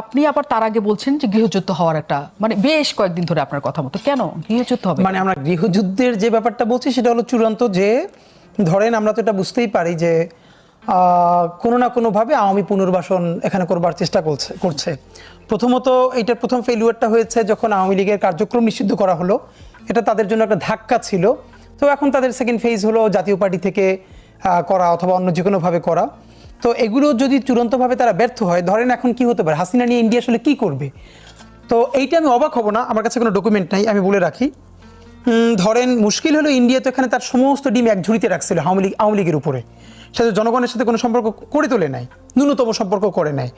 আপনি আবার তার আগে বলছেন যে গৃহযুদ্ধ হওয়ার একটা মানে বেশ কয়েকদিন ধরে আপনার কথা মতো। কেন? গৃহযুদ্ধ হবে? মানে আমরা গৃহযুদ্ধের যে ব্যাপারটা বলছি সেটা হলো চূড়ান্ত যে, ধরেন আমরা তো এটা বুঝতেই পারি যে কোনো না কোনোভাবে আওয়ামী পুনর্বাসন এখানে করবার চেষ্টা করছে করছে। প্রথমত এইটার প্রথম ফেলিউরটা হয়েছে যখন আওয়ামী লীগের কার্যক্রম নিষিদ্ধ করা হলো। এটা তাদের জন্য একটা ধাক্কা ছিল। তো এখন তাদের সেকেন্ড ফেজ হলো জাতীয় পার্টি থেকে করা অথবা অন্য যে কোনোভাবে করা। তো এগুলো যদি চূড়ান্তভাবে তারা ব্যর্থ হয় ধরেন এখন কি হতে পারে? হাসিনা নিয়ে ইন্ডিয়া আসলে কি করবে? তো এইটা আমি অবাক হব না আমার কাছে কোনো ডকুমেন্ট নাই আমি বলে রাখি। ধরেন মুশকিল হলো ইন্ডিয়া তো এখানে তার সমস্ত ডিম এক ঝুড়িতে রাখছিল আওয়ামী লীগ আওয়ামী লীগের উপরে। সাথে জনগণের সাথে কোনো সম্পর্ক করে তোলে নাই ন্যূনতম সম্পর্ক করে নাই।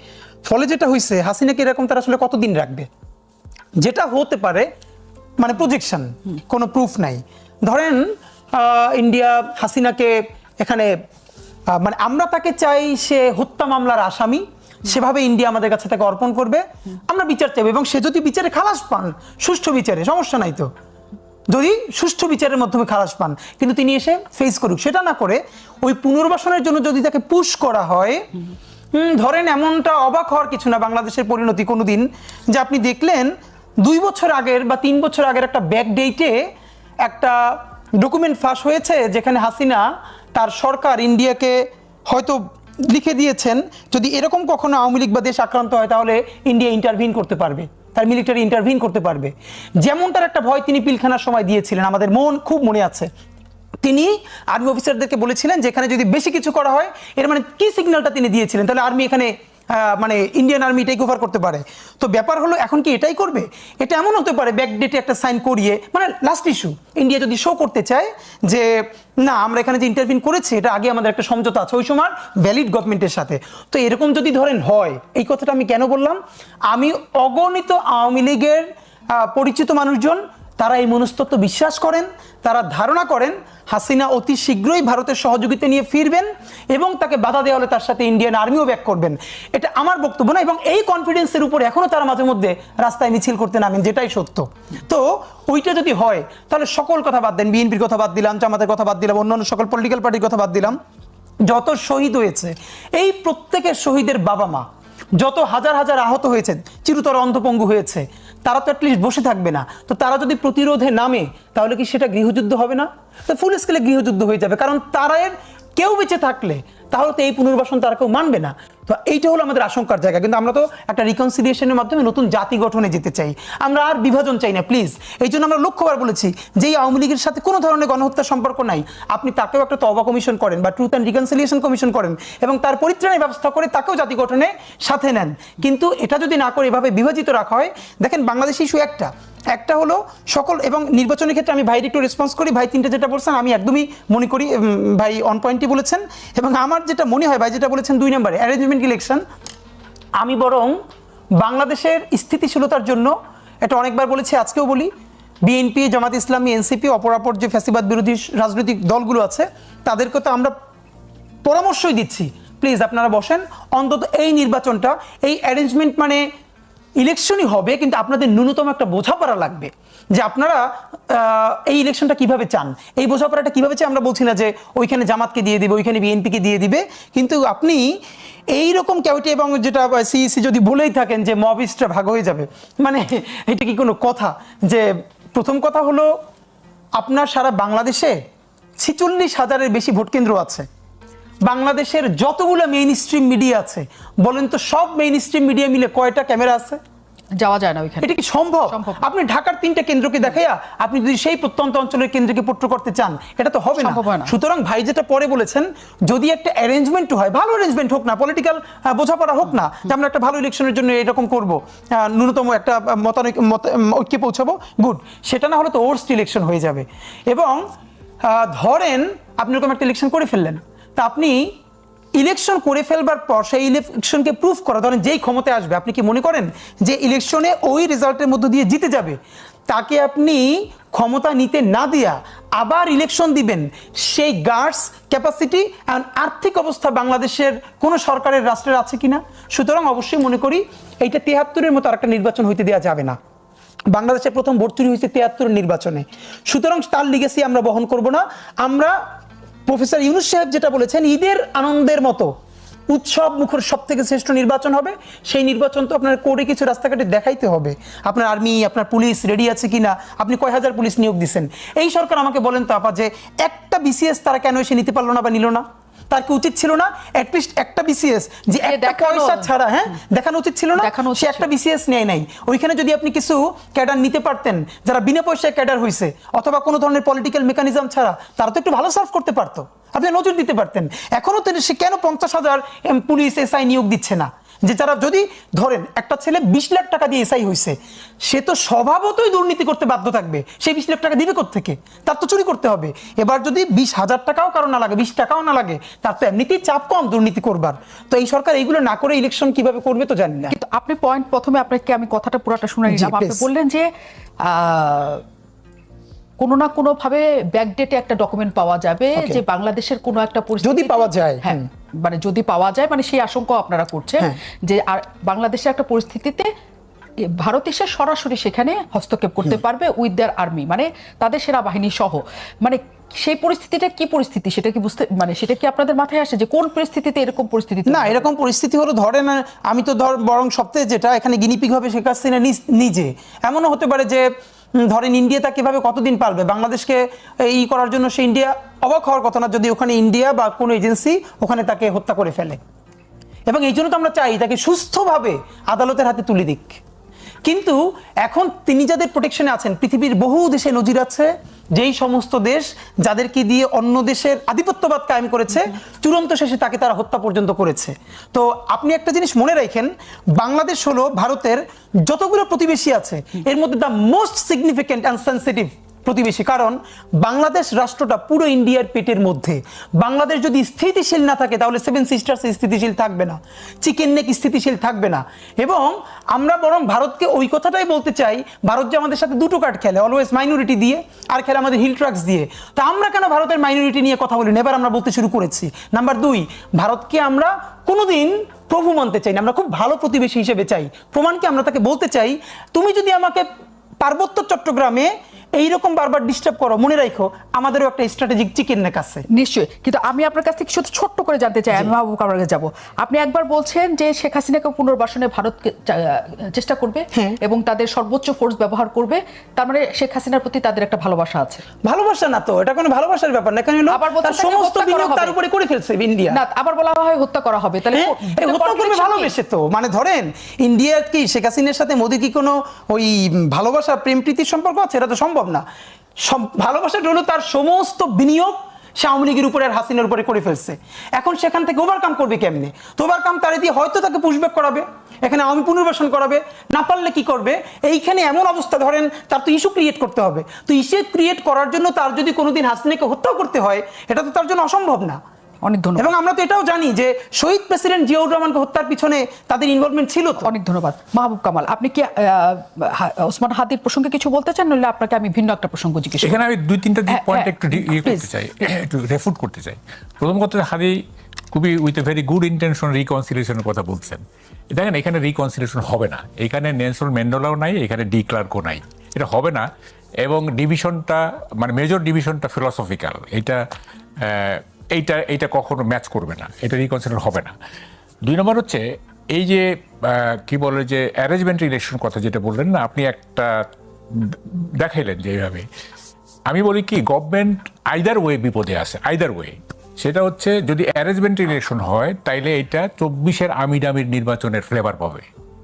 ফলে যেটা হয়েছে হাসিনাকে এরকম তারা আসলে কতদিন রাখবে? যেটা হতে পারে মানে প্রজেকশন কোনো প্রুফ নাই। ধরেন ইন্ডিয়া হাসিনাকে এখানে মানে আমরা তাকে চাই সে হত্যা মামলার আসামি, সেভাবে ইন্ডিয়া আমাদের কাছে তাকে অর্পণ করবে। আমরা বিচার চাইব এবং সে যদি বিচারে খালাস পান, সুষ্ঠু বিচারে, সমস্যা নাই তো। যদি সুষ্ঠু বিচারের মাধ্যমে খালাস পান, কিন্তু তিনি এসে ফেস করুক, সেটা না করে ওই পুনর্বাসনের জন্য যদি তাকে পুশ করা হয় ধরেন এমনটা অবাক হওয়ার কিছু না, বাংলাদেশের পরিণতি কোনোদিন, যে আপনি দেখলেন দুই বছর আগের বা তিন বছর আগের একটা ব্যাক ডেটে একটা ডকুমেন্ট ফাঁস হয়েছে, যেখানে হাসিনা তার সরকার ইন্ডিয়াকে হয়তো লিখে দিয়েছেন, যদি এরকম কখনো আওয়ামী লীগ বা দেশ আক্রান্ত হয়, তাহলে ইন্ডিয়া ইন্টারভিন করতে পারবে। তার মিলিটারি ইন্টারভিন করতে পারবে। যেমনটার একটা ভয় তিনি পিলখানার সময় দিয়েছিলেন, আমাদের মন খুব মনে আছে। তিনি আর্মি অফিসারদেরকে বলেছিলেন যে এখানে যদি বেশি কিছু করা হয়, এর মানে কি সিগন্যালটা তিনি দিয়েছিলেন? তাহলে আর্মি এখানে মানে ইন্ডিয়ান আর্মি টেক ওভার করতে পারে। তো ব্যাপার হলো, এখন কি এটাই করবে? এটা এমন হতে পারে ব্যাক ডেটে একটা সাইন করিয়ে মানে লাস্ট ইস্যু ইন্ডিয়া যদি শো করতে চায় যে, না, আমরা এখানে যে ইন্টারভিন করেছি, এটা আগে আমাদের একটা সমঝোতা আছে, ওই সময় ভ্যালিড গভর্নমেন্টের সাথে। তো এরকম যদি ধরেন হয়, এই কথাটা আমি কেন বললাম? আমি অগণিত আওয়ামী লীগের পরিচিত মানুষজন তারা এই মনস্তত্ব বিশ্বাস করেন, তারা ধারণা করেন, হাসিনা অতি শীঘ্রই ভারতের সহযোগিতা নিয়ে ফিরবেন এবং তাকে বাধা দেওয়া হলে তার সাথে ইন্ডিয়ান আর্মিও ব্যাক করবেন। এটা আমার বক্তব্য না এবং এই কনফিডেন্সের উপর এখনও তারা মাঝে মধ্যে রাস্তায় মিছিল করতে নামেন, যেটাই সত্য। তো ওইটা যদি হয়, তাহলে সকল কথা বাদ দেন, বিএনপির কথা বাদ দিলাম, জামাতের কথা বাদ দিলাম, অন্যান্য সকল পলিটিক্যাল পার্টির কথা বাদ দিলাম। যত শহীদ হয়েছে, এই প্রত্যেকের শহীদের বাবা মা যত হাজার হাজার আহত হয়েছে, চিরতর অন্ধপঙ্গু হয়েছে তারা তো অ্যাটলিস্ট বসে থাকবে না। তো তারা যদি প্রতিরোধে নামে, তাহলে কি সেটা গৃহযুদ্ধ হবে না? তো ফুল স্কেলে গৃহযুদ্ধ হয়ে যাবে। কারণ তারা কেউ বেঁচে থাকলে, তাহলে তো এই পুনর্বাসন তারা কেউ মানবে না। তো এইটা হলো আমাদের আশঙ্কার জায়গা। কিন্তু আমরা তো একটা রিকনসিলিয়েশনের মাধ্যমে নতুন জাতি গঠনে যেতে চাই। আমরা আর বিভাজন চাই না প্লিজ এই জন্য আমরা লক্ষ্যবার বলেছি যে এই আওয়ামী লীগের সাথে কোনো ধরনের গণহত্যার সম্পর্ক নাই। আপনি তাকেও একটা তবা কমিশন করেন বা ট্রুথ অ্যান্ড রিকনসিলিয়েশন কমিশন করেন এবং তার পরিত্রাণের ব্যবস্থা করে তাকেও জাতি গঠনে সাথে নেন। কিন্তু এটা যদি না করে এভাবে বিভাজিত রাখা হয়, দেখেন বাংলাদেশ ইস্যু একটা। একটা হলো সকল এবং নির্বাচনের ক্ষেত্রে আমি ভাইয়ের একটু রেসপন্স করি। ভাই তিনটে যেটা বলছেন, আমি একদমই মনে করি ভাই অন পয়েন্টই বলেছেন। এবং আমার যেটা মনে হয়, ভাই যেটা বলেছেন দুই নম্বরে অ্যারেঞ্জমেন্ট ইলেকশন আমি বরং বাংলাদেশের স্থিতিশীলতার জন্য এটা অনেকবার বলেছি, আজকেও বলি বিএনপি জামাত ইসলামী এনসিপি অপরাপর যে ফ্যাসিবাদ বিরোধী রাজনৈতিক দলগুলো আছে, তাদেরকে তো আমরা পরামর্শই দিচ্ছি। প্লিজ আপনারা বসেন। অন্তত এই নির্বাচনটা, এই অ্যারেঞ্জমেন্ট মানে ইলেকশনই হবে, কিন্তু আপনাদের ন্যূনতম একটা বোঝাপড়া লাগবে যে আপনারা এই ইলেকশনটা কীভাবে চান। এই বোঝাপড়াটা কীভাবে চান আমরা বলছি না যে ওইখানে জামাতকে দিয়ে দিবে, ওইখানে বিএনপিকে দিয়ে দিবে, কিন্তু আপনি এই রকম ক্যাভিটি এবং যেটা সিইসি যদি বলেই থাকেন যে মবিস্টরা ভাগ হয়ে যাবে মানে এটা কি কোনো কথা? যে প্রথম কথা হলো, আপনার সারা বাংলাদেশে ছিচল্লিশ হাজারের বেশি ভোট কেন্দ্র আছে। বাংলাদেশের যতগুলো মেইন স্ট্রিম মিডিয়া আছে, বলেন তো সব মেইন স্ট্রিম মিডিয়া মিলে কয়টা ক্যামেরা আছে? যাওয়া যায় না ওইখানে। এটা কি সম্ভব? আপনি ঢাকার তিনটা কেন্দ্রকে দেখাইয়া আপনি যদি সেই প্রত্যন্ত অঞ্চলের কেন্দ্রকে পট্ট করতে চান এটা তো হবে না। সুতরাং ভাই যেটা পরে বলেছেন যদি একটা অ্যারেঞ্জমেন্ট হয় ভালো অ্যারেঞ্জমেন্ট হোক না পলিটিক্যাল বোঝাপড়া হোক না যে আমরা একটা ভালো ইলেকশনের জন্য এরকম করব ন্যূনতম একটা মতানৈক মত- ঐক্যে পৌঁছাবো গুড সেটা না হলে তো ওর্স্ট ইলেকশন হয়ে যাবে। এবং ধরেন আপনি এরকম একটা ইলেকশন করে ফেললেন তা আপনি ইলেকশন করে ফেলবার পর সেই ইলেকশনকে প্রুফ করা, ধরেন যেই ক্ষমতায় আসবে, আপনি কি মনে করেন যে ইলেকশনে ওই রেজাল্টের মধ্য দিয়ে জিতে যাবে? তাকে আপনি ক্ষমতা নিতে না দিয়া আবার ইলেকশন দিবেন। সেই গার্ডস ক্যাপাসিটি অ্যান্ড আর্থিক অবস্থা বাংলাদেশের কোনো সরকারের, রাষ্ট্রের আছে কিনা? সুতরাং অবশ্যই মনে করি এইটা তেহাত্তরের মতো আর একটা নির্বাচন হইতে দেওয়া যাবে না। বাংলাদেশের প্রথম ভোট চুরি হয়েছে তিয়াত্তরের নির্বাচনে। সুতরাং তার লিগেসি আমরা বহন করব না। আমরা প্রফেসর ইউনুস সাহেব যেটা বলেছেন, ঈদের আনন্দের মতো উৎসব মুখর সব থেকে শ্রেষ্ঠ নির্বাচন হবে। সেই নির্বাচন তো আপনার কোর্টে কিছু রাস্তাঘাটে দেখাইতে হবে। আপনার আর্মি, আপনার পুলিশ রেডি আছে কি না আপনি কয় হাজার পুলিশ নিয়োগ দিচ্ছেন এই সরকার আমাকে বলেন তো আপা যে একটা বিসিএস তারা কেন এসে নিতে পারল না বা নিল না? তার কি উচিত ছিল না অ্যাটলিস্ট একটা বিসিএস যে একটা পয়সা ছাড়া হ্যাঁ দেখানো উচিত ছিল না সে একটা বিসিএস নেয় নাই। ওইখানে যদি আপনি কিছু ক্যাডার নিতে পারতেন যারা বিনা পয়সায় ক্যাডার হয়েছে অথবা কোনো ধরনের পলিটিক্যাল মেকানিজম ছাড়া তারা তো একটু ভালো সার্ভ করতে পারতো। আপনি নজর দিতে পারতেন। এখনও তিনি সে কেন পঞ্চাশ হাজার পুলিশ এসআই নিয়োগ দিচ্ছে না? যে যারা যদি ধরেন একটা ছেলে বিশ লাখ টাকা দিয়ে এসআই হয়েছে সে তো স্বভাবতই দুর্নীতি করতে বাধ্য থাকবে। সে বিশ লাখ টাকা দিবে থেকে তার তো চুরি করতে হবে। এবার যদি বিশ হাজার টাকাও কারও না লাগে বিশ টাকাও না লাগে তার তো এমনিতেই চাপ কম দুর্নীতি করবার। তো এই সরকার এইগুলো না করে ইলেকশন কীভাবে করবে তো জানি না। কিন্তু আপনি পয়েন্ট প্রথমে আপনাকে আমি কথাটা পুরাটা শুনে নিলাম আপনি বললেন যে আহ, কোনো না কোনো ভাবে ব্যাকডেটে একটা ডকুমেন্ট পাওয়া যাবে যে বাংলাদেশের কোনো একটা যদি পাওয়া যায়, হ্যাঁ। মানে যদি পাওয়া যায় মানে সেই আশঙ্কা আপনারা করছেন হ্যাঁ। যে আর বাংলাদেশের একটা পরিস্থিতিতে ভারত এসে সরাসরি সেখানে হস্তক্ষেপ করতে পারবে উইথ দেয়ার আর্মি মানে তাদের সেনাবাহিনী সহ। মানে সেই পরিস্থিতিটা কি পরিস্থিতি? সেটা কি বুঝতে মানে সেটা কি আপনাদের মাথায় আসে যে কোন পরিস্থিতিতে এরকম পরিস্থিতি না এরকম পরিস্থিতি হলো ধরেন আহ, আমি তো ধর বরং সপ্তাহে যেটা এখানে গিনিপিক হবে শেখ হাসিনা নিজে। এমনও হতে পারে যে ধরেন ইন্ডিয়া তা কীভাবে কতদিন পারবে বাংলাদেশকে ই করার জন্য সে ইন্ডিয়া অবাক হওয়ার কথা না, যদি ওখানে ইন্ডিয়া বা কোনো এজেন্সি ওখানে তাকে হত্যা করে ফেলে। এবং এই জন্য তো আমরা চাই তাকে সুস্থভাবে আদালতের হাতে তুলে দিক। কিন্তু এখন তিনি যাদের প্রোটেকশনে আছেন, পৃথিবীর বহু দেশে নজির আছে যেই সমস্ত দেশ যাদেরকে দিয়ে অন্য দেশের আধিপত্যবাদ কায়েম করেছে, চূড়ান্ত শেষে তাকে তারা হত্যা পর্যন্ত করেছে। তো আপনি একটা জিনিস মনে রাখেন, বাংলাদেশ হলো ভারতের যতগুলো প্রতিবেশী আছে, এর মধ্যে the most significant and sensitive প্রতিবেশী, কারণ বাংলাদেশ রাষ্ট্রটা পুরো ইন্ডিয়ার পেটের মধ্যে। বাংলাদেশ যদি স্থিতিশীল না থাকে, তাহলে সেভেন সিস্টার্স স্থিতিশীল থাকবে না। চিকেন নেক স্থিতিশীল থাকবে না। এবং আমরা বরং ভারতকে ওই কথাটাই বলতে চাই, ভারত যে আমাদের সাথে দুটো কার্ড খেলে অলওয়েজ মাইনরিটি দিয়ে আর খেলে আমাদের হিল ট্রাক্স দিয়ে। তো আমরা কেন ভারতের মাইনরিটি নিয়ে কথা বলি? এবার আমরা বলতে শুরু করেছি। নাম্বার দুই, ভারতকে আমরা কোনোদিন প্রভু মানতে চাই না। আমরা খুব ভালো প্রতিবেশী হিসেবে চাই। প্রমাণকে আমরা তাকে বলতে চাই? তুমি যদি আমাকে পার্বত্য চট্টগ্রামে এইরকম বারবার ডিস্টার্ব করো মনে রাখো আমাদেরও একটা স্ট্র্যাটেজিক চিকেন নেক আছে। নিশ্চয়ই কিন্তু আমি আপনার কাছ থেকে শুধু ছোট্ট করে জানতে চাই আমি মাহবুব কামার কাছে যাব। আপনি একবার বলছেন যে শেখ হাসিনাকে পুনর্বাসনে ভারতকে চা- চেষ্টা করবে হ্যাঁ। এবং তাদের সর্বোচ্চ ফোর্স ব্যবহার করবে তার মানে শেখ হাসিনার প্রতি তাদের একটা ভালোবাসা আছে। ভালোবাসা না তো এটা কোনো ভালোবাসার ব্যাপার না কেন আবার তার সমস্ত বিনিয়োগ তার উপরে করে ফেলছে ইন্ডিয়া না আবার বলা হয় হত্যা করা হবে তাহলে হ্যাঁ, হত্যা করবে ভালোবেসে তো। মানে ধরেন ইন্ডিয়ার কি শেখ হাসিনার সাথে মোদী কি কোনো ওই ভালোবাসা প্রেম প্রীতির সম্পর্ক আছে? এটা তো সম্ভব। না। সম- ভালোবাসাটা হলো তার সমস্ত বিনিয়োগ সে আওয়ামী লীগের উপরে আর হাসিনার উপরে করে ফেলছে। এখন সেখান থেকে ওভারকাম করবে কেমনে? তো ওভারকাম তারা দিয়ে হয়তো তাকে পুশব্যাক করাবে, এখানে আওয়ামী পুনর্বাসন করাবে, না পারলে কি করবে? এইখানে এমন অবস্থা ধরেন, তার তো ইস্যু ক্রিয়েট করতে হবে। তো ইস্যু ক্রিয়েট করার জন্য তার যদি কোনোদিন হাসিনাকে হত্যাও করতে হয়, এটা তো তার জন্য অসম্ভব না। অনেক ধন্যবাদ। এবং আমরা তো এটাও জানি যে শহীদ প্রেসিডেন্ট জিয়াউর রহমানকে হত্যার পিছনে তাদের ইনভলভমেন্ট ছিল তো। অনেক ধন্যবাদ। মাহবুব কামাল আপনি কি ওসমান হাদির প্রসঙ্গে কিছু বলতে চান? নইলে আপনাকে আমি ভিন্ন একটা প্রসঙ্গ জিজ্ঞেস? এখানে আমি দুই তিনটা হ্যাঁ, পয়েন্ট হ্যাঁ, একটু ডি- ইয়ে করতে চাই একটু রেফুট করতে চাই। প্রথম কথা হাদি খুবই with a very good intention রিকনসিলিয়েশনের কথা বলছেন। দেখেন এখানে রিকনসিলিয়েশন হবে না। এখানে নেলসন ম্যান্ডেলাও নাই এখানে ডি ক্লার্কও নাই। এটা হবে না। এবং ডিভিশনটা মানে মেজর ডিভিশনটা ফিলসফিক্যাল এটা আহ, এইটা এইটা কখনো ম্যাচ করবে না, এটা রিকনসিডার হবে না। দুই নম্বর হচ্ছে, এই যে কি বলে যে অ্যারেঞ্জমেন্ট ইলেকশন কথা যেটা বললেন না, আপনি একটা দেখাইলেন যে এইভাবে। আমি বলি কি গভর্নমেন্ট আইদার ওয়ে বিপদে আছে আইদার ওয়ে সেটা হচ্ছে, যদি অ্যারেঞ্জমেন্ট ইলেকশন হয়, তাইলে এটা চব্বিশের আমিডামির নির্বাচনের ফ্লেভার পাবে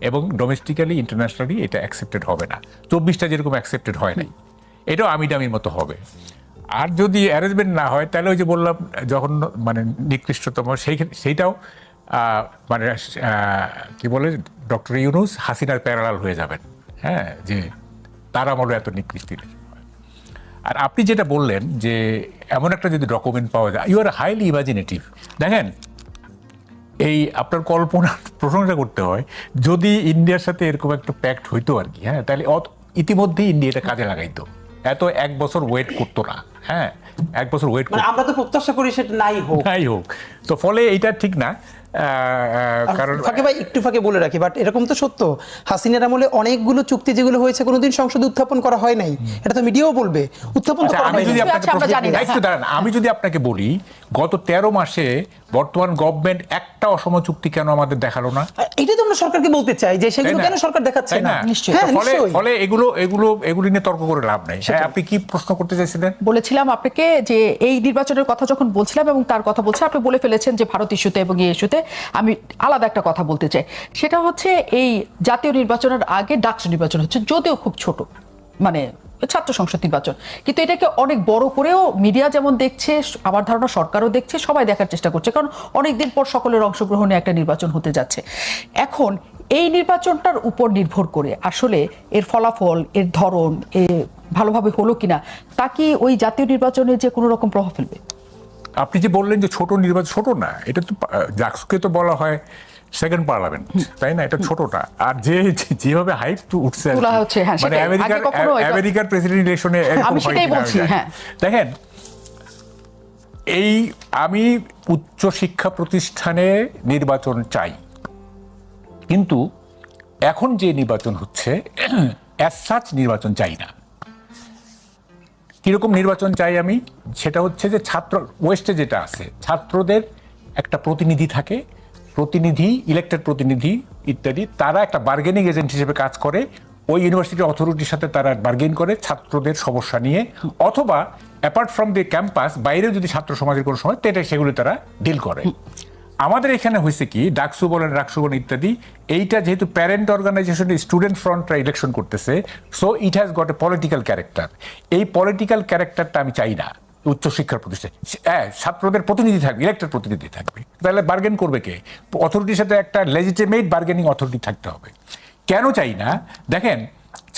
এবং ডোমেস্টিক্যালি ইন্টারন্যাশনালি এটা অ্যাকসেপ্টেড হবে না। চব্বিশটা যেরকম অ্যাকসেপ্টেড হয় নাই, এটাও আমিডামির মতো হবে। আর যদি অ্যারেঞ্জমেন্ট না হয়, তাহলে ওই যে বললাম, যখন মানে নিকৃষ্টতম, সেই সেইটাও মানে কি বলে ডক্টর ইউনুস হাসিনার প্যারালাল হয়ে যাবেন। হ্যাঁ যে তার আমলে এত নিকৃষ্টি আর আপনি যেটা বললেন যে এমন একটা যদি ডকুমেন্ট পাওয়া যায় ইউ আর হাইলি ইমাজিনেটিভ দেখেন, এই আপনার কল্পনা প্রশংসা করতে হয়, যদি ইন্ডিয়ার সাথে এরকম একটা প্যাক্ট হইতো আর কি হ্যাঁ তাহলে ইতিমধ্যেই ইন্ডিয়া এটা কাজে লাগাইতো। এত এক বছর ওয়েট করতো না। হ্যাঁ এক বছর ওয়েট মানে আমরা তো প্রত্যাশা করি সেটা নাই হোক। নাই হোক। তো ফলে এইটা ঠিক না। কারণ ফাঁকে ভাই একটু ফাঁকে বলে রাখি বাট এরকম তো সত্য। হাসিনার আমলে অনেকগুলো চুক্তি যেগুলো হয়েছে কোনোদিন সংসদে উত্থাপন করা হয় নাই। এটা তো মিডিয়াও বলবে। উত্থাপন তো আচ্ছা, আমি যদি আপনাকে হ্যাঁ। দাঁড়ান আমি যদি আপনাকে বলি গত তেরো মাসে বর্তমান গভর্নমেন্ট একটা অসম চুক্তি কেন আমাদের দেখাল না? এটাই তো আমরা সরকারকে বলতে চাই যে সেগুলো কেন সরকার দেখাচ্ছে না? নিশ্চয়ই। হ্যাঁ ফলে ফলে এগুলো এগুলো এগুলি নিয়ে তর্ক করে লাভ নাই। হ্যাঁ আপনি কি প্রশ্ন করতে চাইছিলেন? বলেছিলাম আপনাকে যে এই নির্বাচনের কথা যখন বলছিলাম এবং তার কথা বলছে আপনি বলে ফেলেছেন যে ভারত ইস্যুতে এবং এই ইস্যুতে আমি আলাদা একটা কথা বলতে চাই। সেটা হচ্ছে এই জাতীয় নির্বাচনের আগে ডাকসু নির্বাচন হচ্ছে, যদিও খুব ছোট মানে ছাত্র সংসদ নির্বাচন। কিন্তু এটাকে অনেক বড় করেও মিডিয়া যেমন দেখছে, আমার ধারণা সরকারও দেখছে, সবাই দেখার চেষ্টা করছে। কারণ অনেক দিন পর সকলের অংশগ্রহণে একটা নির্বাচন হতে যাচ্ছে। এখন এই নির্বাচনটার উপর নির্ভর করে আসলে এর ফলাফল, এর ধরন, এ ভালোভাবে হলো কিনা, তা কি ওই জাতীয় নির্বাচনে যে কোনো রকম প্রভাব ফেলবে? আপনি যে বললেন যে ছোট নির্বাচন ছোট না এটা তো জাকসুকে তো বলা হয় সেকেন্ড পার্লামেন্ট তাই না? এটা ছোটটা। আর যে যেভাবে হাইপ তো উঠছে হ্যাঁ, মানে আমেরিকার আমেরিকার প্রেসিডেন্ট ইলেকশনে হ্যাঁ। দেখেন এই আমি উচ্চ শিক্ষা প্রতিষ্ঠানে নির্বাচন চাই। কিন্তু এখন যে নির্বাচন হচ্ছে অ্যাজ সাচ নির্বাচন চাই না। কীরকম নির্বাচন চাই আমি? সেটা হচ্ছে যে ছাত্র, ওয়েস্টে যেটা আছে, ছাত্রদের একটা প্রতিনিধি থাকে, প্রতিনিধি ইলেক্টেড প্রতিনিধি ইত্যাদি, তারা একটা বার্গেনিং এজেন্ট হিসেবে কাজ করে, ওই ইউনিভার্সিটি অথরিটির সাথে তারা বার্গেন করে ছাত্রদের সমস্যা নিয়ে, অথবা অ্যাপার্ট ফ্রম দি ক্যাম্পাস বাইরেও যদি ছাত্র সমাজের কোনো সময় তেটা সেগুলো তারা ডিল করে। আমাদের এখানে হয়েছে কি, ডাকসু বলেন, রাকসু বলেন ইত্যাদি, এইটা যেহেতু প্যারেন্ট অর্গানাইজেশন স্টুডেন্ট ফ্রন্টরা ইলেকশন করতেছে so it has got a political character এই পলিটিক্যাল ক্যারেক্টারটা আমি চাই না উচ্চশিক্ষার প্রতিষ্ঠান। হ্যাঁ ছাত্রদের প্রতিনিধি থাকবে ইলেক্টেড প্রতিনিধি থাকবে। তাহলে বার্গেন করবে কে? অথরিটির সাথে একটা লেজিটিমেট বার্গেনিং অথরিটি থাকতে হবে। কেন চাই না? দেখেন,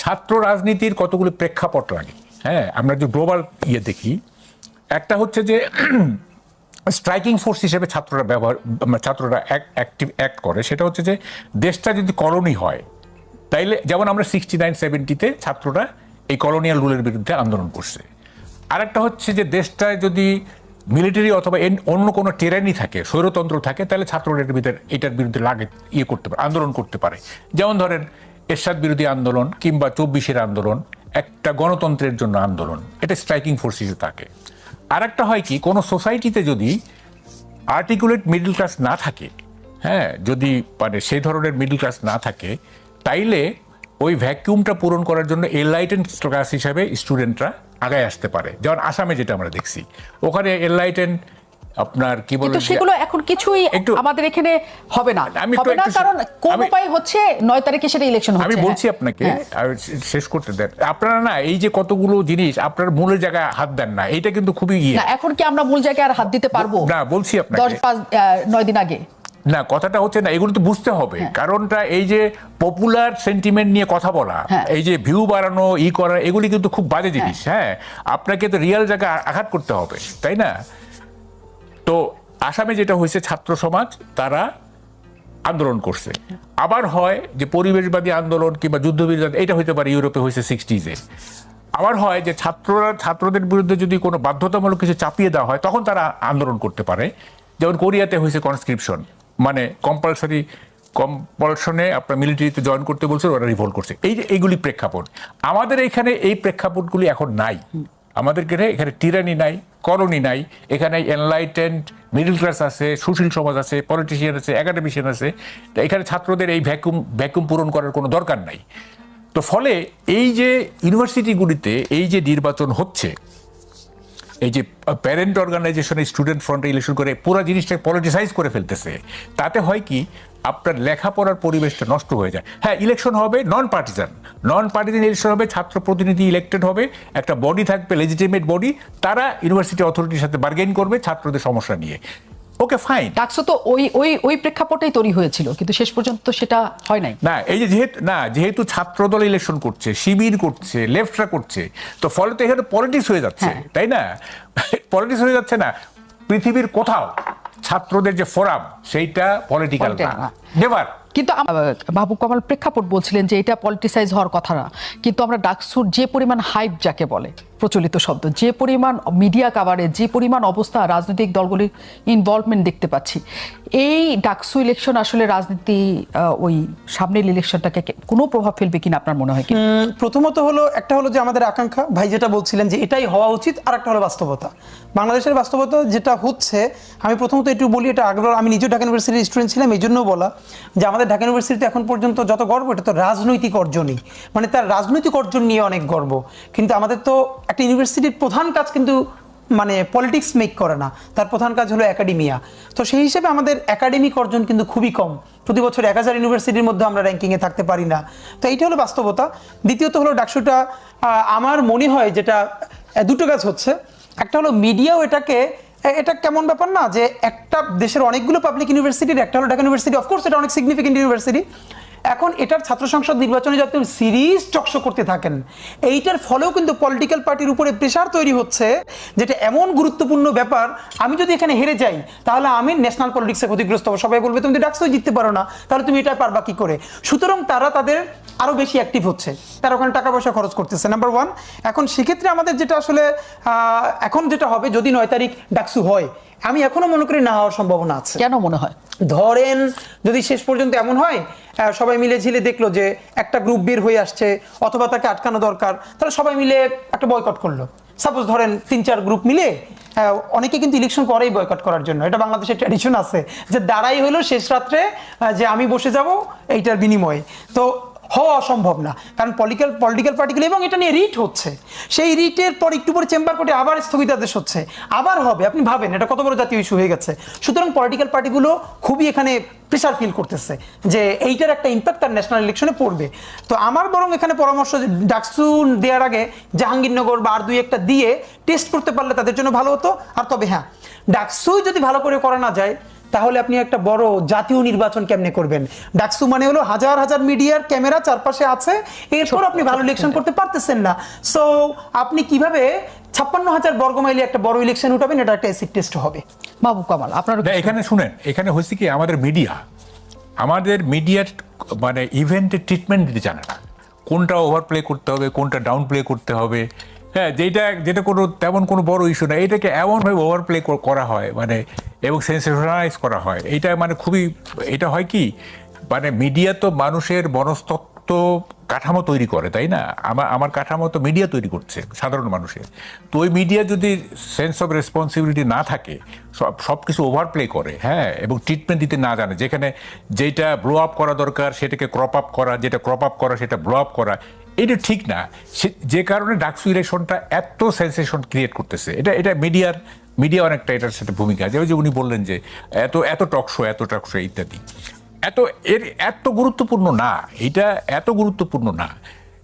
ছাত্র রাজনীতির কতগুলো প্রেক্ষাপট লাগে। হ্যাঁ আমরা যে গ্লোবাল ইয়ে দেখি, একটা হচ্ছে যে স্ট্রাইকিং ফোর্স হিসেবে ছাত্ররা ব্যবহার ছাত্ররা অ্যাক্টিভ অ্যাক্ট করে, সেটা হচ্ছে যে দেশটা যদি কলোনি হয়, তাইলে যেমন আমরা সিক্সটি নাইন সেভেন্টিতে ছাত্ররা এই কলোনিয়াল রুলের বিরুদ্ধে আন্দোলন করছে। আরেকটা হচ্ছে যে দেশটায় যদি মিলিটারি অথবা অন্য কোনো টেরানি থাকে, স্বৈরতন্ত্র থাকে তাহলে ছাত্ররা এটার ভিতরে, এটার বিরুদ্ধে লাগে ইয়ে করতে পারে, আন্দোলন করতে পারে। যেমন ধরেন এরশাদ বিরোধী আন্দোলন কিংবা চব্বিশের আন্দোলন, একটা গণতন্ত্রের জন্য আন্দোলন, এটা স্ট্রাইকিং ফোর্স হিসেবে থাকে। আরেকটা হয় কি, কোনো সোসাইটিতে যদি আর্টিকুলেট মিডল ক্লাস না থাকে হ্যাঁ যদি মানে সেই ধরনের মিডল ক্লাস না থাকে, তাইলে ওই ভ্যাকিউমটা পূরণ করার জন্য এনলাইটেন ক্লাস হিসাবে স্টুডেন্টরা আগায় আসতে পারে। যেমন আসামে যেটা আমরা দেখছি, ওখানে এনলাইটেন আপনার কি বলে সেগুলো এখন কিছুই আমাদের এখানে হবে না। আমি হবে না কারণ কোন উপায় হচ্ছে নয় তারিখে সেটা ইলেকশন হচ্ছে। আমি। বলছি আপনাকে হ্যাঁ। শেষ করতে দেন। আপনারা না এই যে কতগুলো জিনিস আপনার মূলের জায়গায় হাত দেন না এটা কিন্তু খুবই ইয়ে। না এখন কি আমরা মূল জায়গায় আর হাত দিতে পারব? না বলছি আপনাকে। দশ পাঁচ আহ, নয় দিন আগে। না কথাটা হচ্ছে না এগুলো তো বুঝতে হবে। হ্যাঁ। কারণটা এই যে পপুলার সেন্টিমেন্ট নিয়ে কথা বলা হ্যাঁ। এই যে ভিউ বাড়ানো ই করা এগুলি কিন্তু খুব বাজে জিনিস হ্যাঁ। আপনাকে তো রিয়েল জায়গায় আঘাত করতে হবে তাই না? তো আসামে যেটা হয়েছে, ছাত্র সমাজ, তারা আন্দোলন করছে। আবার হয় যে পরিবেশবাদী আন্দোলন কিংবা যুদ্ধবিরোধী এটা হইতে পারে ইউরোপে হয়েছে সিক্সটিজে আবার হয় যে ছাত্ররা, ছাত্রদের বিরুদ্ধে যদি কোনো বাধ্যতামূলক কিছু চাপিয়ে দেওয়া হয়, তখন তারা আন্দোলন করতে পারে। যেমন কোরিয়াতে হয়েছে কনস্ক্রিপশন মানে কম্পালসারি কম্পালশনে আপনার মিলিটারিতে জয়েন করতে বলছে, ওরা রিভোল্ট করছে। এই যে, এইগুলি প্রেক্ষাপট। আমাদের এখানে এই প্রেক্ষাপটগুলি এখন নাই। আমাদের গ্রহে এখানে টিরানি নাই করণী নাই, এখানে এনলাইটেন্ড মিডিল ক্লাস আছে, সুশীল সমাজ আছে পলিটিশিয়ান আছে একাডেমিশিয়ান আছে। এখানে ছাত্রদের এই ভ্যাকুম ভ্যাকুম পূরণ করার কোনো দরকার নাই। তো ফলে এই যে ইউনিভার্সিটিগুলিতে এই যে নির্বাচন হচ্ছে এই যে প্যারেন্ট অর্গানাইজেশনে স্টুডেন্ট ফ্রন্টে ইলেকশন করে পুরো জিনিসটা পলিটিসাইজ করে ফেলতেছে, তাতে হয় কি, আপনার লেখাপড়ার পরিবেশটা নষ্ট হয়ে যায়। হ্যাঁ ইলেকশন হবে non partisan non partisan election হবে, ছাত্র প্রতিনিধি ইলেক্টেড হবে, একটা বডি থাকবে লেজিটিমেট বডি তারা ইউনিভার্সিটি অথরিটির সাথে বার্গেন করবে ছাত্রদের সমস্যা নিয়ে। ওকে ফাইন ডাকসো তো ওই ওই ওই প্রেক্ষাপটেই তৈরি হয়েছিল কিন্তু শেষ পর্যন্ত সেটা হয় নাই। না এই যে যেহেতু না যেহেতু ছাত্রদল ইলেকশন করছে শিবির করছে লেফটরা করছে তো ফলে তো এখানে পলিটিক্স হয়ে যাচ্ছে হ্যাঁ। তাই না? পলিটিক্স হয়ে যাচ্ছে না পৃথিবীর কোথাও ছাত্রদের যে ফোরাম সেইটা পলিটিক্যাল না। নেভার কিন্তু মাহবুব কামাল প্রেক্ষাপট বলছিলেন যে এটা পলিটিসাইজ হওয়ার কথা না। কিন্তু আমরা ডাকসুর যে পরিমাণ হাইপ যাকে বলে প্রচলিত শব্দ। যে পরিমাণ মিডিয়া কাভারে যে পরিমাণ অবস্থা রাজনৈতিক দলগুলির ইনভলভমেন্ট দেখতে পাচ্ছি। এই ডাকসু ইলেকশন আসলে রাজনীতি ওই সামনের ইলেকশনটাকে কোনো প্রভাব ফেলবে কিনা আপনার মনে হয় প্রথমত হলো, একটা হলো যে আমাদের আকাঙ্ক্ষা। ভাই যেটা বলছিলেন যে এটাই হওয়া উচিত, আর একটা হলো বাস্তবতা। বাংলাদেশের বাস্তবতা যেটা হচ্ছে, আমি প্রথমত একটু বলি, এটা আগ্রহ আমি নিজেও ঢাকা ইউনিভার্সিটির স্টুডেন্ট ছিলাম এই জন্য বলা যে আমাদের ঢাকা ইউনিভার্সিটিতে এখন পর্যন্ত যত গর্ব, এটা তো রাজনৈতিক অর্জনই। মানে তার রাজনৈতিক অর্জন নিয়ে অনেক গর্ব। কিন্তু আমাদের তো একটা ইউনিভার্সিটির প্রধান কাজ কিন্তু মানে পলিটিক্স মেক করে না। তার প্রধান কাজ হলো একাডেমিয়া। তো সেই হিসেবে আমাদের একাডেমিক অর্জন কিন্তু খুবই কম। প্রতি বছর এক হাজার ইউনিভার্সিটির মধ্যে আমরা র্যাঙ্কিংয়ে থাকতে পারি না। তো এইটা হলো বাস্তবতা। দ্বিতীয়ত হলো ডাকসুটা আমার মনে হয় যেটা দুটো কাজ হচ্ছে। একটা হলো মিডিয়াও এটাকে এটা কেমন ব্যাপার না যে একটা দেশের অনেকগুলো পাবলিক ইউনিভার্সিটির একটা হলো ঢাকা ইউনিভার্সিটি অফকোর্স এটা অনেক সিগনিফিকেন্ট ইউনিভার্সিটি এখন এটার ছাত্র সংসদ নির্বাচনে যাতে সিরিজ চকশো করতে থাকেন। এইটার ফলেও কিন্তু পলিটিক্যাল পার্টির উপরে প্রেশার তৈরি হচ্ছে, যেটা এমন গুরুত্বপূর্ণ ব্যাপার, আমি যদি এখানে হেরে যাই, তাহলে আমি ন্যাশনাল পলিটিক্সে ক্ষতিগ্রস্ত হব। সবাই বলবে, তুমি তো ডাকসই জিততে পারো না, তাহলে তুমি এটা পারবা কি করে? সুতরাং তারা তাদের আরও বেশি অ্যাক্টিভ হচ্ছে। তারা ওখানে টাকা পয়সা খরচ করতেছে। নাম্বার ওয়ান এখন সেক্ষেত্রে আমাদের যেটা আসলে এখন যেটা হবে, যদি নয় তারিখ ডাকসু হয় আমি এখনও মনে করি না হওয়ার সম্ভাবনা আছে। কেন মনে হয়? ধরেন যদি শেষ পর্যন্ত এমন হয় সবাই মিলে ঝিলে দেখল যে একটা গ্রুপ বের হয়ে আসছে অথবা তাকে আটকানো দরকার তাহলে সবাই মিলে একটা বয়কট করল। সাপোজ ধরেন তিন চার গ্রুপ মিলে অনেকে কিন্তু ইলেকশন করেই বয়কট করার জন্য। এটা বাংলাদেশের ট্র্যাডিশন আছে যে দাঁড়াই হলো শেষ রাত্রে যে আমি বসে যাব এইটার বিনিময়ে। তো হওয়া অসম্ভব না। কারণ পলিটিক্যাল পলিটিক্যাল পার্টিগুলো এবং এটা নিয়ে রিট হচ্ছে। সেই রিটের পর একটু পরে চেম্বার কোর্টে আবার স্থগিতাদেশ হচ্ছে। আবার হবে, আপনি ভাবেন, এটা কত বড় জাতীয় ইস্যু হয়ে গেছে। সুতরাং পলিটিক্যাল পার্টিগুলো খুবই এখানে প্রেশার ফিল করতেছে যে এইটার একটা ইম্প্যাক্ট তার ন্যাশনাল ইলেকশনে পড়বে। তো আমার বরং এখানে পরামর্শ ডাকসু দেওয়ার আগে জাহাঙ্গীরনগর বা আর দুই একটা দিয়ে টেস্ট করতে পারলে তাদের জন্য ভালো হতো। আর তবে হ্যাঁ ডাকসুই যদি ভালো করে করা না যায় তাহলে আপনি একটা বড় জাতীয় নির্বাচন কেমনে করবেন? ডাকসু মানে হলো হাজার হাজার মিডিয়ার ক্যামেরা চারপাশে আছে এরপর আপনি ভালো ইলেকশন করতে পারতেছেন না। সো আপনি কীভাবে ছাপ্পান্ন হাজার বর্গ মাইলে একটা বড় ইলেকশন উঠাবেন এটা একটা এসিড টেস্ট হবে। মাহবুব কামাল আপনার এখানে শুনেন এখানে হয়েছে কি আমাদের মিডিয়া আমাদের মিডিয়ার মানে ইভেন্টের ট্রিটমেন্ট দিতে জানে না। কোনটা ওভার প্লে করতে হবে কোনটা ডাউন প্লে করতে হবে। হ্যাঁ যেটা যেটা কোনো তেমন কোনো বড় ইস্যু না এটাকে এমনভাবে ওভার প্লে করা হয় মানে এবং সেন্সেশনালাইজ করা হয়। এটা মানে খুবই এটা হয় কি? মানে মিডিয়া তো মানুষের মনস্তত্ত্ব কাঠামো তৈরি করে, তাই না? আমার আমার কাঠামো তো মিডিয়া তৈরি করছে, সাধারণ মানুষের। তো ওই মিডিয়া যদি সেন্স অফ রেসপন্সিবিলিটি না থাকে, সব সব কিছু ওভার প্লে করে হ্যাঁ? এবং ট্রিটমেন্ট দিতে না জানে, যেখানে যেটা ব্লো আপ করা দরকার, সেটাকে ক্রপ আপ করা, যেটা ক্রপ আপ করা, সেটা ব্লো আপ করা, এটা ঠিক না। যে কারণে ডাকসু এত সেন্সেশন ক্রিয়েট করতেছে। এটা এটা মিডিয়ার মিডিয়া অনেকটা এটার সাথে ভূমিকা আছে। যে উনি বললেন যে এত এত টকশো এত টকশো ইত্যাদি। এত, এর এত গুরুত্বপূর্ণ না। এটা এত গুরুত্বপূর্ণ না।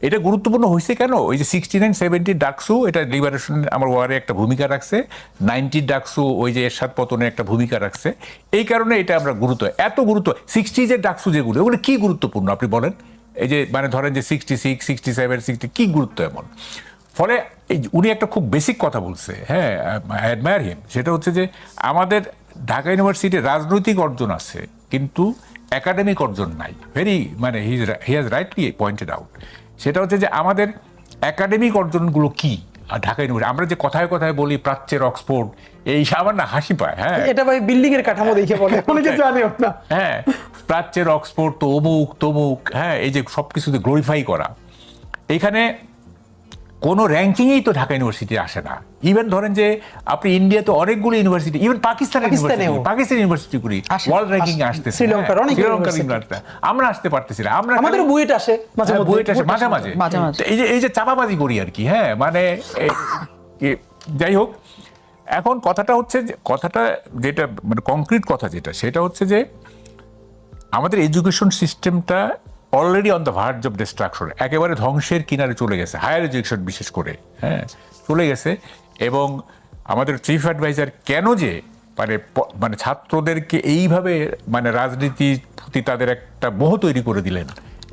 এটা গুরুত্বপূর্ণ হয়েছে কেন? ওই যে সিক্সটি নাইন সেভেন্টি ডাকসু এটা লিবারেশন আমার ওয়ারে একটা ভূমিকা রাখছে। নাইনটি ডাকসু ওই যে এরশাদ পতনে একটা ভূমিকা রাখছে। এই কারণে এটা আমরা গুরুত্ব, এত গুরুত্ব সিক্সটি যে ডাকসু যেগুলো ওগুলো কী গুরুত্বপূর্ণ আপনি বলেন? এই যে মানে ধরেন যে sixty six sixty seven sixty কী গুরুত্ব এমন? ফলে এই উনি একটা খুব বেসিক কথা বলছে হ্যাঁ অ্যাডমায়ার হিম সেটা হচ্ছে যে আমাদের ঢাকা ইউনিভার্সিটির রাজনৈতিক অর্জন আছে কিন্তু একাডেমিক অর্জন নাই। ভেরি মানে he he has rightly pointed out সেটা হচ্ছে যে আমাদের একাডেমিক অর্জনগুলো কি? আর ঢাকা ইউনিভার্সিটি আমরা যে কথায় কথায় বলি প্রাচ্যের অক্সফোর্ড এই আমার না হাসি পায় হ্যাঁ। এটা ভাই বিল্ডিং এর কাঠামো দেখে বলে। অনেকে জানে না। হ্যাঁ প্রাচ্যের অক্সফোর্ড তো অমুক তমুক হ্যাঁ এই যে সব কিছুতে গ্লোরিফাই করা। এখানে কোনো র্যাঙ্কিংয়েই তো ঢাকা ইউনিভার্সিটি আসে না ইভেন ধরেন যে আপনি ইন্ডিয়াতে অনেকগুলো ইউনিভার্সিটি ইভেন। ইউনিভার্সিটি পাকিস্তান ইউনিভার্সিটিগুলি ওয়ার্ল্ড র্যাঙ্কিং আসে। আসতেছে শ্রীলঙ্কার অনেক শ্রীলঙ্কার ইউনিভার্সিটি আমরা আসতে পারতেছি না আমরা আমাদের বুয়েট আসে মাঝে হ্যাঁ, মধ্যে বুয়েট আসে মাঝে মাঝে মাঝে মাঝে। এই যে এই যে চাপাবাজি করি আর কি হ্যাঁ মানে যাই হোক এখন কথাটা হচ্ছে যে কথাটা যেটা মানে কংক্রিট কথা যেটা সেটা হচ্ছে যে আমাদের এডুকেশন সিস্টেমটা already on the verge of destruction একেবারে ধ্বংসের কিনারে চলে গেছে হায়ার এডুকেশন বিশেষ করে হ্যাঁ চলে গেছে। এবং আমাদের চিফ অ্যাডভাইজার কেন যে মানে মানে ছাত্রদেরকে এইভাবে মানে রাজনীতির প্রতি তাদের একটা মোহ তৈরি করে দিলেন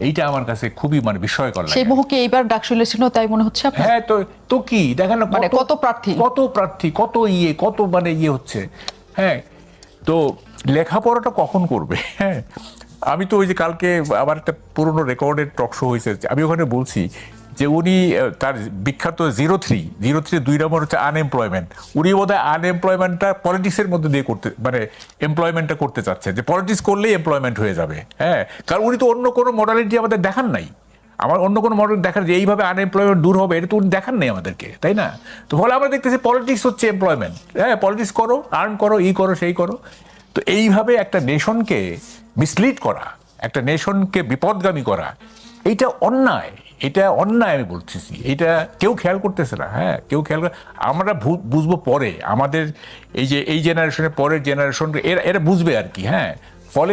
এইটা আমার কাছে খুবই মানে বিস্ময়কর লাগে। সেই মুহূর্তে এইবার ডাকসু ইলেকশনও তাই মনে হচ্ছে আপনার? হ্যাঁ তো তো কি? দেখেন মানে কত প্রার্থী? কত প্রার্থী কত ইয়ে কত মানে ইয়ে হচ্ছে হ্যাঁ তো লেখাপড়াটা কখন করবে? হ্যাঁ আমি তো ওই যে কালকে আমার একটা পুরনো রেকর্ডের টক শো হয়েছে, আমি ওখানে বলছি যে উনি তার বিখ্যাত জিরো থ্রি জিরো থ্রি দুই নম্বর হচ্ছে আনএমপ্লয়মেন্ট উনি বোধহয় আনএমপ্লয়মেন্টটা পলিটিক্সের মধ্যে দিয়ে করতে মানে এমপ্লয়মেন্টটা করতে চাচ্ছে, যে পলিটিক্স করলেই এমপ্লয়মেন্ট হয়ে যাবে হ্যাঁ? কারণ উনি তো অন্য কোনো মডালিটি আমাদের দেখান নাই। আমার অন্য কোনো মডেল দেখার যে এইভাবে আনএমপ্লয়মেন্ট দূর হবে, এটা তো উনি দেখান নেই আমাদেরকে, তাই না? তো ফলে আমরা দেখতেছি পলিটিক্স হচ্ছে এমপ্লয়মেন্ট হ্যাঁ? পলিটিক্স করো আর্ন করো, ই করো, সেই করো। তো এইভাবে একটা নেশনকে মিসলিড করা, একটা নেশনকে বিপদগামী করা, এইটা অন্যায়, এটা অন্যায় আমি বলতেছি। এটা কেউ খেয়াল করতেছে না হ্যাঁ কেউ খেয়াল আমরা বুঝব পরে। আমাদের এই যে, এই জেনারেশনের পরের জেনারেশন এরা এরা বুঝবে আর কি হ্যাঁ। ফলে